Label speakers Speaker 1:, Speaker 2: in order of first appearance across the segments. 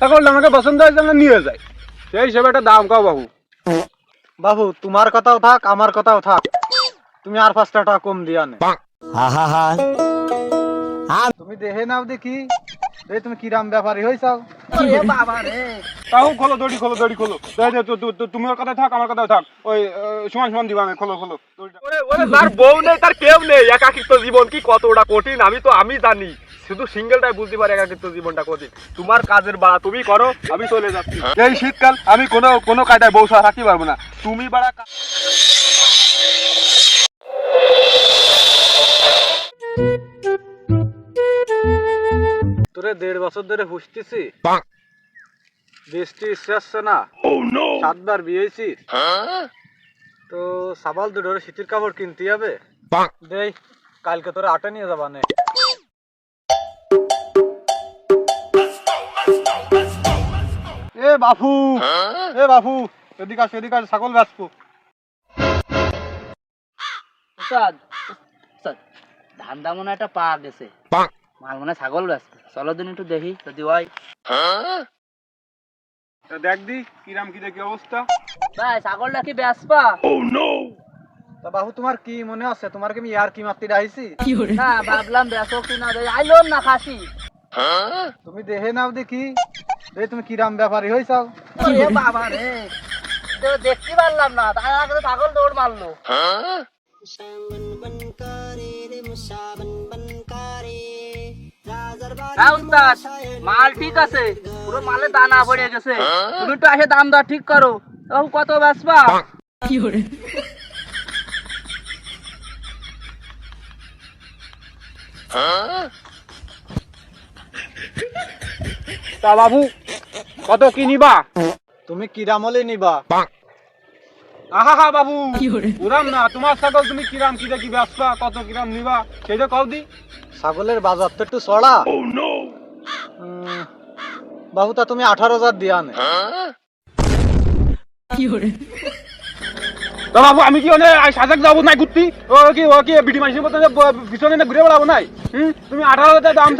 Speaker 1: ছাগলটা আমাকে পছন্দ হয়েছে আমরা নিয়ে যাই। সেই হিসেবে একটা দাম কাও বাবু।
Speaker 2: বাবু তোমার কথাও থাক আমার কথাও থাক। তুমি আর পাঁচটা টাকা কম দিয়া নে। তুমি দেখে নাও দেখি। এই তুমি কিরাম ব্যাপারী হইছাও।
Speaker 1: তাও খোলো দড়ি খোলো দড়ি খোলো। তুমি ওর কথা থাক আমার কথা থাক। ওই সমান সমান দিবা আমি খোলো খোলো।
Speaker 3: তার বউ নেই তার কেউ নেই একাকিত্ব জীবন কি কতটা কঠিন আমি তো আমি জানি। শুধু সিঙ্গেলটাই বুঝতে পারি একাকিত্ব জীবনটা কঠিন। তোমার কাজের বাড়া তুমি করো আমি চলে যাচ্ছি।
Speaker 1: এই শীতকাল আমি কোনো কোনো কায়দায় বউ ছাড়া থাকতে পারব না। তুমি বাড়া কা-
Speaker 2: তোরে দেড় বছর ধরে হুসতেছি বৃষ্টি আসছে না। সাতবার বিয়েছি। তো সাবাল দুটোর শীতের কাপড় কিনতে হবে দেই কালকে তোরে আটা নিয়ে যাবা নে। এ বাপু! এ বাপু! এদিকে আস এদিকে আস ছাগল বেচবো।
Speaker 4: ধান্দা মনে একটা পা গেছে মাল মনে ছাগল ব্যস্ত চলো দিন একটু দেখি যদি হয়।
Speaker 1: দেখ দি কিরাম কি দেখি অবস্থা?
Speaker 4: ভাই ছাগলটা কি বেসপা
Speaker 2: তা বাবু তোমার কি মনে আছে? তোমার কি ইয়ার কি মারতে
Speaker 4: না ভাবলাম বেসো কি না আইলোন না খাসি।
Speaker 2: তুমি দেখে নাও দেখি। তুমি কিরাম ব্যাপারী হইছাও
Speaker 4: ওরে বাবা রে তো দেখতে পারলাম না তার আগে ছাগল দৌড় মারলো। হ্যাঁ উস্তাদ মাল ঠিক আছে পুরো মালে দানা পড়ে গেছে। তুমি একটু আসে দাম দর ঠিক করো। বাবু কত বেসপা
Speaker 1: তা বাবু কত কি নিবা?
Speaker 2: তুমি কিরামলে নিবা?
Speaker 1: আহা হা বাবু। উড়াম না তোমার ছাগল তুমি কিরাম কি দেখি ব্যবসা কত কিরাম নিবা? সেইটা কও দি।
Speaker 2: ছাগলের বাজার তো একটু চড়া। উম, তা তুমি আঠারো হাজার দিয়া নে।
Speaker 1: তা বাবু আমি কি ওনে সাজাক যাব নাই ঘুরতি ও কি ও কি বিডি মাসির মতো পিছনে না ঘুরে বেড়াবো নাই? হুম? তুমি আঠারো হাজার দাম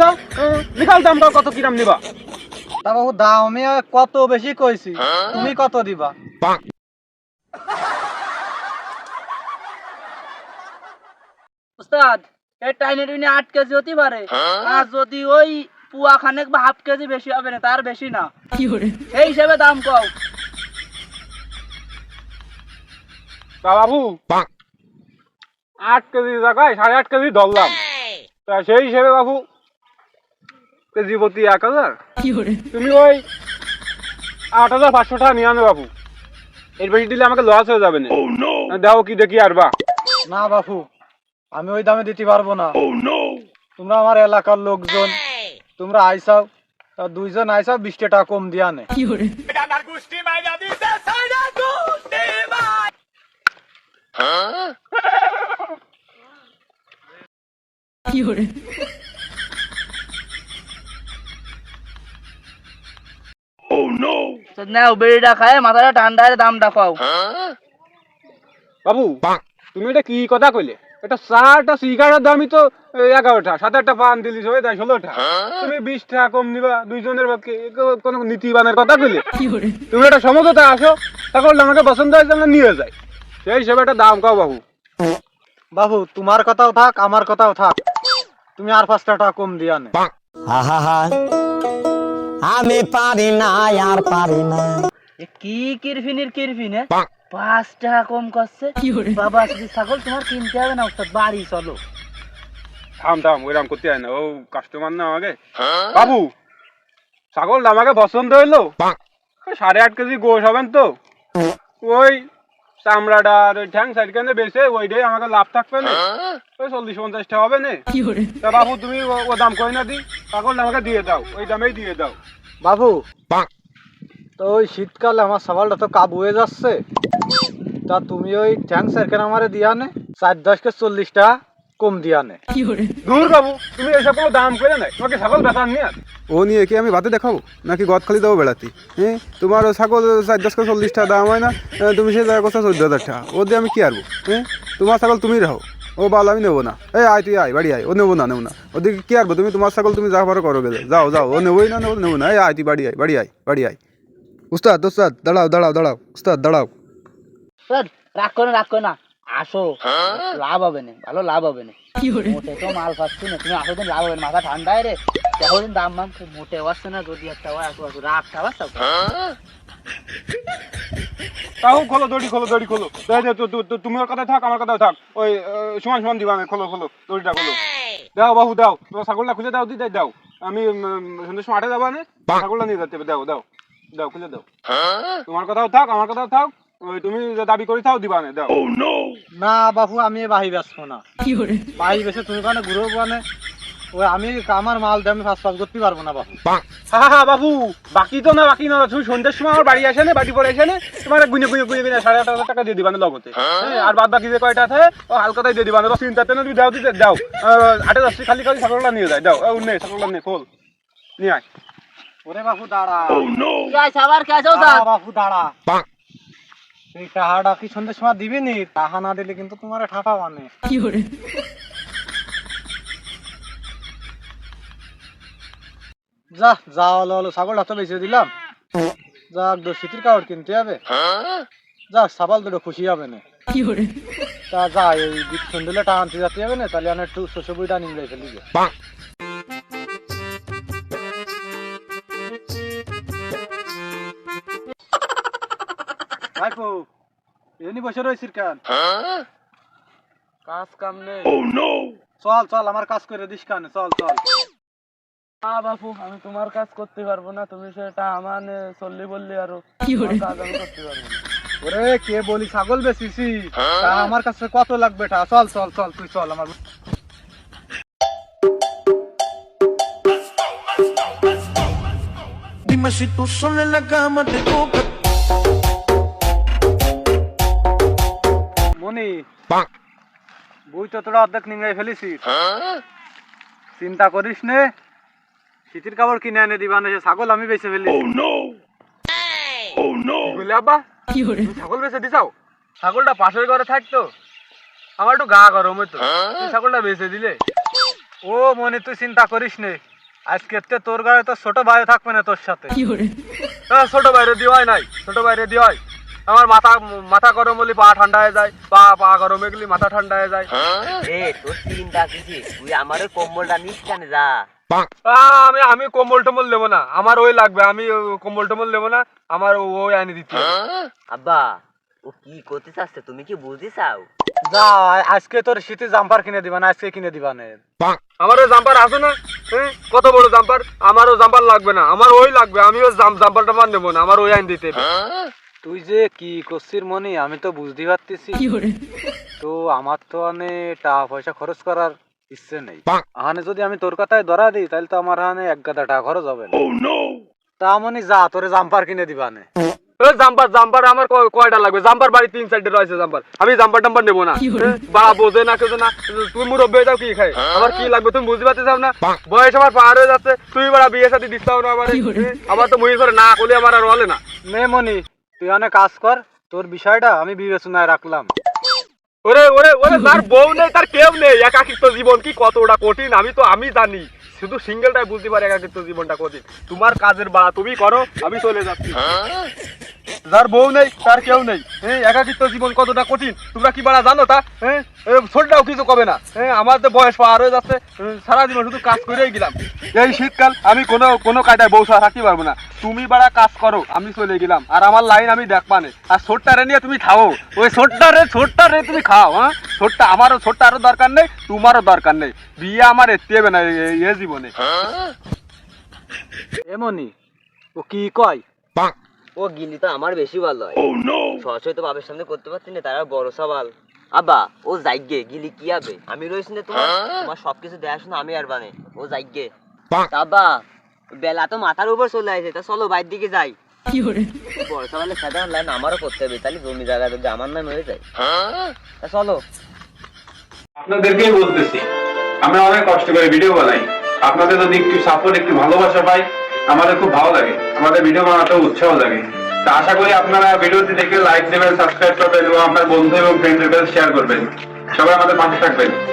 Speaker 1: দাও কত কিরাম নিবা?
Speaker 2: তা বাবু দাম আমি কত বেশি কইছি? তুমি কত দিবা?
Speaker 4: উস্তাদ এই টাইনে টুইনে আট কেজি হতে পারে। আর যদি ওই পুয়া খানেক বা হাফ কেজি বেশি হবে না তার বেশি না। সেই হিসেবে দাম কও
Speaker 1: তা বাবু আট কেজি জায়গায় সাড়ে আট কেজি ধরলাম। তা সেই হিসেবে বাবু কেজি প্রতি এক হাজার। তুমি ওই আট হাজার পাঁচশো টাকা নিয়ে আনো বাবু। এর বেশি দিলে আমাকে লস হয়ে যাবে না। দাও কি দেখি আর বা।
Speaker 2: না বাবু আমি ওই দামে দিতে পারব না। তোমরা আমার এলাকার লোকজন তোমরা আইসাও দুইজন আইসাও বিশটা টাকা কম দিয়া নে।
Speaker 4: হয়ে? দামটা পাও।
Speaker 1: বাবু তুমি এটা কি কথা কইলে? এটা চারটা সিগারেটের দামই তো এগারোটা। সাত আটটা পান দিলি হয়ে যায় ষোলোটা। তুমি বিশ টাকা কম নিবা দুইজনের পক্ষে কোনো নীতিবানের কথা কইলে। তুমি একটা সমঝোতা আসো তখন আমাকে পছন্দ হয়েছে আমরা নিয়ে যাই। সেই হিসেবে একটা দাম কাও বাবু।
Speaker 2: বাবু তোমার কথাও থাক আমার কথাও থাক। তুমি আর পাঁচটা টাকা কম দিয়া নে।
Speaker 5: আমি পারি না আর পারি না।
Speaker 4: কি কিরফিনির কিরফিন? পাঁচ টাকা কম করছে। বাবা যদি ছাগল তোমার কিনতে হবে না উস্তাদ বাড়ি চলো।
Speaker 1: থাম থাম ওইরাম করতে হয় না। ও কাস্টমার না আমাকে। বাবু ছাগলটা আমাকে পছন্দ হইল। ওই সাড়ে আট কেজি গোশ হবেন তো। ওই চামড়াটা আর ওই ঠ্যাং সাইড কেন বেছে ওইটাই আমাকে লাভ থাকবে না। ওই চল্লিশ পঞ্চাশ টাকা হবে না। তা বাবু তুমি ও- ও দাম কই না দি? ছাগলটা আমাকে দিয়ে দাও ওই দামেই দিয়ে দাও।
Speaker 2: বাবু তো ওই শীতকালে আমার সবালটা তো কাবু হয়ে যাচ্ছে। তা তুমি ওই ট্যাঙ্ক সার্কেল আমারে দিয়া নে? চার দশকে চল্লিশ টাকা কম দিয়া নে।
Speaker 1: দূর বাবু তুমি এসব কোনো দাম করে নাই তোমাকে ছাগল বেচার নিয়ে
Speaker 6: ও নিয়ে কি আমি বাতে দেখাবো? নাকি গদ খালি দেবো বেড়াতে? হ্যাঁ তোমার ছাগল চার দশ চল্লিশ টাকা দাম হয় না? তুমি সেই জায়গায় কথা চোদ্দ হাজার টাকা। ও দিয়ে আমি কি আরবো? হ্যাঁ তোমার ছাগল তুমি রাখো ও বাল আমি নেব না। এই আয় তুই আয় বাড়ি আয়। ও নেব না নেব না। ওদিকে কি আরবো তুমি? তোমার ছাগল তুমি যা পারো করো গেলে। যাও যাও। ও নেবোই না নেব নেব না। এই আয় তুই বাড়ি আয় বাড়ি আয় বাড়ি আয়। উস্তাদ উস্তাদ দাঁড়াও দাঁড়াও দাঁড়াও। উস্তাদ দাঁড়াও।
Speaker 4: স্যার রাগ করে রাগ করে না। আসো। লাভ হবে না ভালো লাভ হবে না। মোটে তো মাল পাচ্ছি না তুমি আসো দিন লাভ হবে না মাথা ঠান্ডায় রে। দেখো দিন দাম মাম মোটে আসছে না যদি একটা হয় আসো আসো রাগ খাবার সব।
Speaker 1: তাও খোলো দড়ি খোলো দড়ি খোলো। তুমি ওর কথা থাক আমার কথা থাক। ওই সমান সমান দিবা আমি খোলো খোলো দড়িটা খোলো। দাও বাবু দাও। তোমার ছাগলটা খুলে দাও দিদি দাও। আমি সন্ধ্যে সময় আটে যাব না? ছাগলটা নিয়ে যাচ্ছে দাও দাও দাও খুলে দাও। তোমার কথাও থাক আমার কথাও থাক। ওই তুমি যে দাবি করি থাও দিবা না দাও।
Speaker 2: না বাবু আমি বাহি বেচবো না। বাহি বেচে তুমি কানে ঘুরো মানে ওই আমি আমার মাল দিয়ে আমি পাস করতে পারব না বাবু
Speaker 1: হ্যাঁ হ্যাঁ বাবু বাকি তো না বাকি না তুমি সন্ধ্যের সময় আমার বাড়ি আসে না? বাড়ি পরে আসে না? তোমার গুনে গুনে গুনে গুনে সাড়ে আট হাজার টাকা দিয়ে দিবা না লগতে? আর বাদ বাকি যে কয়টা আছে ও হালকাতাই দিয়ে দিবা না? বস চিন্তাতে না তুমি দাও দিতে দাও আটে যাচ্ছি খালি খালি ছাগলটা নিয়ে যায়। দাও ও নে ছাগলটা নে খোল। নিয়ে আয়।
Speaker 2: ওরে বাবু দাঁড়া।
Speaker 4: আছে আবার কে আছো
Speaker 2: দাঁড়া এই টাহাটা কি সন্ধ্যের সময় দিবি নি টাহা না দিলে কিন্তু তোমার ঠাপা মানে যা যা হলো হলো ছাগলটা তো বেঁচে দিলাম। যাক দো শীতের কাপড় কিনতে হবে। যাক ছাগল দুটো খুশি হবে না। তা যা এই বিট আনতে যেতে হবে না তাহলে আমি একটু শস্য বইটা নিয়ে ফেলি এমনি বসে রয়েছিস কেন?
Speaker 4: কাজ কাম নেই।
Speaker 2: চল চল আমার কাজ করে দিস কেন চল চল।
Speaker 4: না বাপু আমি তোমার কাজ করতে পারব না তুমি সেটা আমার চললি বললি আরও। কাজ আমি করতে পারব না।
Speaker 2: ওরে কে বলি ছাগল বেচিছি তা আমার কাছে কত লাগবে টা চল চল চল তুই চল আমার
Speaker 7: Dime si tú sola en la cama te toca.
Speaker 2: মনি বই তো তোরা অর্ধেক নিংড়াই ফেলেছি। চিন্তা করিস নে শীতের কাপড় কিনে এনে দিবা না ছাগল আমি বেঁচে ফেলি।
Speaker 1: বুঝলে আব্বা? ছাগল বেচে দিছাও? ছাগলটা পাশের ঘরে থাকতো। আমার একটু গা গরম হতো ছাগলটা বেচে দিলে।
Speaker 2: ও মনি তুই চিন্তা করিস নে। আজকে তে তোর গায়ে তো ছোট ভাই থাকবে না তোর সাথে।
Speaker 1: হ্যাঁ, ছোট বাইরে দিয়ে হয় নাই ছোট বাইরে দিয়ে হয় আমার মাথা মাথা গরম হলে পা ঠান্ডা হয়ে যায় পা পা গরম হয়ে গেলে মাথা ঠান্ডা হয়ে যায়।
Speaker 8: এ তোর চিন্তা কিছি তুই আমার ওই কম্বলটা নিস কেন যা?
Speaker 1: আমি আমি কম্বল টম্বল নেব না আমার ওই লাগবে আমি কম্বল টম্বল নেব না আমার ওই আনি দিতে
Speaker 8: আব্বা ও কি করতে চাচ্ছে তুমি কি বুঝতে চাও?
Speaker 2: যা আজকে তোর শীতের জাম্পার কিনে দিবা না আজকে কিনে দিবা না।
Speaker 1: আমার ওই জাম্পার আছে না কত বড় জাম্পার? আমারও জাম্পার লাগবে না আমার ওই লাগবে আমি ওই জাম্পার টাম্পার নেব না আমার ওই আইন দিতে।
Speaker 2: তুই যে কি করছিস মনি আমি তো বুঝতে পারতেছি। তো আমার তো অনেক টাকা পয়সা খরচ করার ইচ্ছে নেই। আহানে যদি আমি তোর কথায় ধরা দিই তাহলে তো আমার হানে এক গাদা টাকা খরচ হবে তা মনি যা তোরে জাম্পার কিনে দিবা নে
Speaker 1: জাম্পার জাম্পার আমার কয়- কয়টা লাগবে? জাম্পার বাড়ি তিন সাইডে রয়েছে জাম্পার। আমি জাম্পার টাম্পার নেব না। হ্যাঁ, বা বোঝে না কেউ না। তুমি মুরব্বী হয়ে যাও কি খাই আমার কি লাগবে তুমি বুঝতে পারতে চাও না বয়স আমার পার হয়ে যাচ্ছে। তুই বড় বিয়ে সাথে দিস না আমার? আমার তো মুহি করে না করলে আমার আর বলে না।
Speaker 2: নে মনি তুই অনেক কাজ কর তোর বিষয়টা আমি বিবেচনায় রাখলাম।
Speaker 3: ওরে ওরে ওরে তার বউ নেই তার কেউ নেই একাকিত্ব জীবন কি কতটা কঠিন আমি তো আমি জানি শুধু সিঙ্গেলটাই বুঝতে পারি একাকিত্ব জীবনটা কঠিন। তোমার কাজের বাড়া তুমি করো আমি চলে যাচ্ছি। যার বউ নেই তার কেউ নেই। হ্যাঁ একাকিত্ব জীবন কতটা কঠিন? তোমরা কি বাড়া জানো তা? হ্যাঁ ছোটটাও কিছু কবে না? হ্যাঁ আমার তো বয়স পার হয়ে যাচ্ছে সারা জীবন শুধু কাজ করেই গেলাম। এই শীতকাল আমি কোনো কোনো কায়দায় বউ ছাড়া থাকতে পারব না। তুমি বাড়া কাজ করো আমি চলে গেলাম। আর আমার লাইন আমি দেখবানে আর ছোট্টারে নিয়ে তুমি খাও। ওই ছোট্টারে ছোট্টারে তুমি খাও হ্যাঁ? ছোট্টা আমারও ছোট্টারও দরকার নেই তোমারও দরকার নেই। বিয়ে আমার এতে হবে না এ- জীবনে।
Speaker 2: এ মনি ও কি কয়?
Speaker 8: ও গিলি তো আমার বেশি ভালো হয়। সরাসরি তো বাবার সামনে করতে পারছি না তারা বড় সবাল আব্বা ও যাইগে গিলি কি হবে আমি রয়েছি না তোমার। তোমার সবকিছু দেখাশোনা আমি আর বানে। ও যাইগে। আব্বা বেলা তো মাথার উপর চলে আসে তা চলো বাইর দিকে যাই। বড় সবালে সাধারণ লাইন আমারও করতে হবে তাহলে জমি জায়গা যদি আমার নামে হয়ে যায়। তা চলো।
Speaker 1: আপনাদেরকেই বলতেছি আমরা অনেক কষ্ট করে ভিডিও বানাই। আপনাদের যদি একটু সাপোর্ট একটু ভালোবাসা পাই। আমাদের খুব ভালো লাগে। আমাদের ভিডিও বানাতে উৎসাহ লাগে। তা আশা করি আপনারা ভিডিওটি দেখে লাইক দেবেন সাবস্ক্রাইব করবেন এবং আপনার বন্ধু এবং ফ্রেন্ডদের শেয়ার করবেন। সবাই আমাদের পাশে থাকবেন।